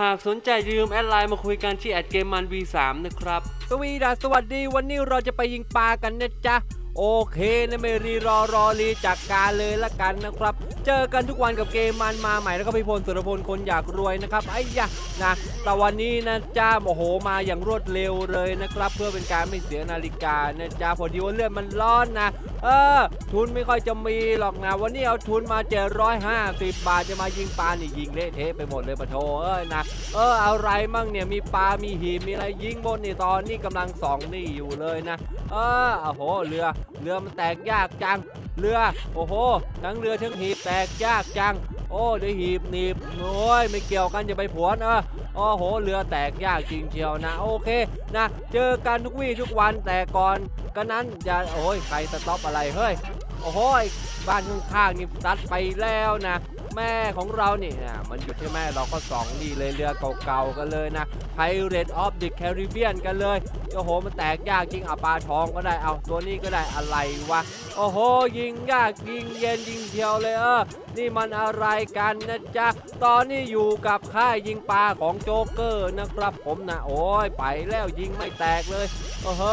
หากสนใจอย่าลืมแอดไลน์มาคุยกันที่แอดเกมมัน V3 นะครับ สวีดาสวัสดีวันนี้เราจะไปยิงปลากันนะจ๊ะ โอเคนะไม่รีรอรอรีจากการเลยละกันนะครับ เจอกันทุกวันกับเกมมันมาใหม่แล้วก็พี่พลสุรพลคนอยากรวยนะครับไอ้ยะนะแต่วันนี้นะจ้าโอ้โหมาอย่างรวดเร็วเลยนะครับ เพื่อเป็นการไม่เสียนาฬิกานะจ๊ะพอดีว่าเลือดมันร้อนนะ เออ ทุนไม่ค่อยจะมีหรอกนะวันนี้เอาทุนมาเจอร้อยห้าสิบบาทจะมายิงปลานี่ยิงเละเทะไปหมดเลยปะโทเอ้ยนะเอออะไรมั่งเนี่ยมีปลา มีหีบมีอะไรยิงบนนี่ตอนนี้กำลังสองนี่อยู่เลยนะ เออโอ้โหเรือเรือมันแตกยากจัง เรือโอ้โหทั้งเรือทั้งหีบแตกยากจัง โอ้เดี๋ยวหีบหนีบโอ้ยไม่เกี่ยวกันอย่าไปผวนเออโอ้โหเรือแตกยากจริงเชียวนะ โอเคนะเจอกันทุกวี่ทุกวันแต่ก่อนก็นั้นอย่าโอ้ยใครสต็อปอะไรเฮ้ยโอ้โหยบ้านข้างๆนี่ตัดไปแล้วนะ แม่ของเราเนี่นะมันหยุดใช่ไหมเราก็สองดีเลยเรือเก่าๆกันเลยนะ Pirate of the Caribbean กันเลย โอ้โห มันแตกยากจริงอะปลาทองก็ได้เอาตัวนี้ก็ได้อะไรวะ โอ้โห ยิงยากยิงเย็นยิงเทียวเลยเออ นี่มันอะไรกันนะจ๊ะ ตอนนี้อยู่กับค่ายยิงปลาของโจ๊กเกอร์นะครับผมนะ โอ้ยไปแล้วยิงไม่แตกเลยโอ้โห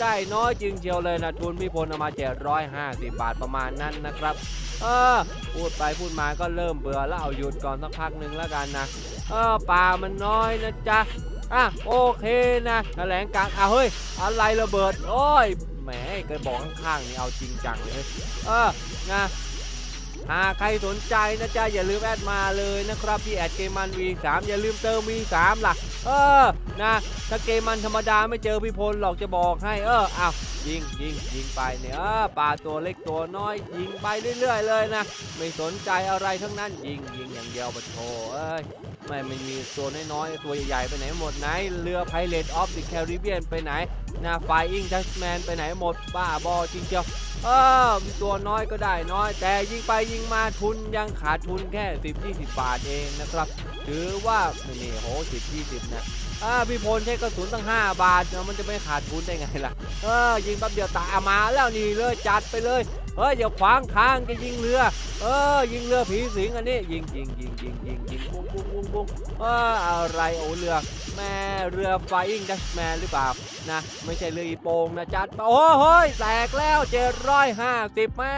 ได้น้อยจริงเชียวเลยนะทุนพี่พลเอามา750 บาทประมาณนั้นนะครับ เออพูดไปพูดมาก็เริ่มเบื่อแล้วเอาหยุดก่อนสักพักหนึ่งแล้วกันนะเออปลามันน้อยนะจ๊ะอะโอเคนะแถลงการอะเฮ้ยอะไรระเบิดโอ้ยแหมเคยบอกข้างๆนี่เอาจริงจังเลยเออนะหากใครสนใจนะจ๊ะอย่าลืมแอดมาเลยนะครับที่แอดเกมมัน V3 อย่าลืมเติม V3 ล่ะ เออนะถ้าเกมมันธรรมดาไม่เจอพี่พลหรอกจะบอกให้เอออ้าวยิงยิงยิงไปเนี่ยเออปลาตัวเล็กตัวน้อย ยิงไปเรื่อย ๆ เลยนะ ไม่สนใจอะไรทั้งนั้นยิงยิงอย่างเดียวปะโถเอ้ยไม่ไม่มีตัวน้อยๆตัวใหญ่ๆไปไหนหมดไหนเรือ Pirate of the Caribbean ไปไหนนะ Flying Dutchman ไปไหนหมดบ้าบอจริงเจียว เออมีตัวน้อยก็ได้น้อย แต่ยิงไปยิงมาทุนยังขาดทุนแค่ 10-20 บาทเองนะครับ ถือว่าไม่นี่โห10 20นะอ่าพี่พลใช้กระสุนตั้ง 5 บาทมันจะไม่ขาดทุนได้ไงล่ะเออยิงแป๊บเดียวตามมาแล้วนี่เลยจัดไปเลยเฮ้ยอย่าขวางทางจะยิงเรือ เออ ยิงเรือผีสิงอันนี้ยิงยิงยิงยิงยิงยิงปุ้งปุ้งปุ้งปุ้งเอออะไรโอ้เรือแม่เรือ Flying Dutchman หรือเปล่า นะไม่ใช่เรืออีโปงนะจัดโอ้เฮ้ยแตกแล้ว750แม่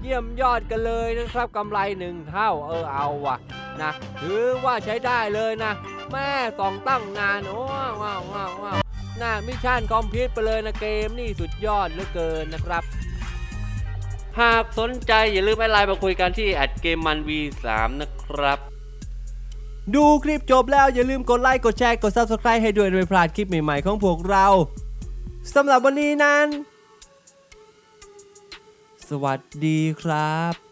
เยี่ยมยอดกันเลยนะครับกำไรหนึ่งเท่าเออเอาว่ะนะถือว่าใช้ได้เลยนะ แม่สองตั้งนานโอ้ว้าวว้าวว้าวว้าวน่ามิชชั่นคอมพิวต์ไปเลยนะเกมนี่สุดยอดเหลือเกินนะครับหากสนใจอย่าลืมไลน์มาคุยกันที่แอดเกมมัน V3 นะครับ ดูคลิปจบแล้วอย่าลืมกดไลค์ กดแชร์ กด Subscribe ให้ด้วยไม่พลาดคลิปใหม่ ๆ ของพวกเราสำหรับวันนี้นั้น สวัสดีครับ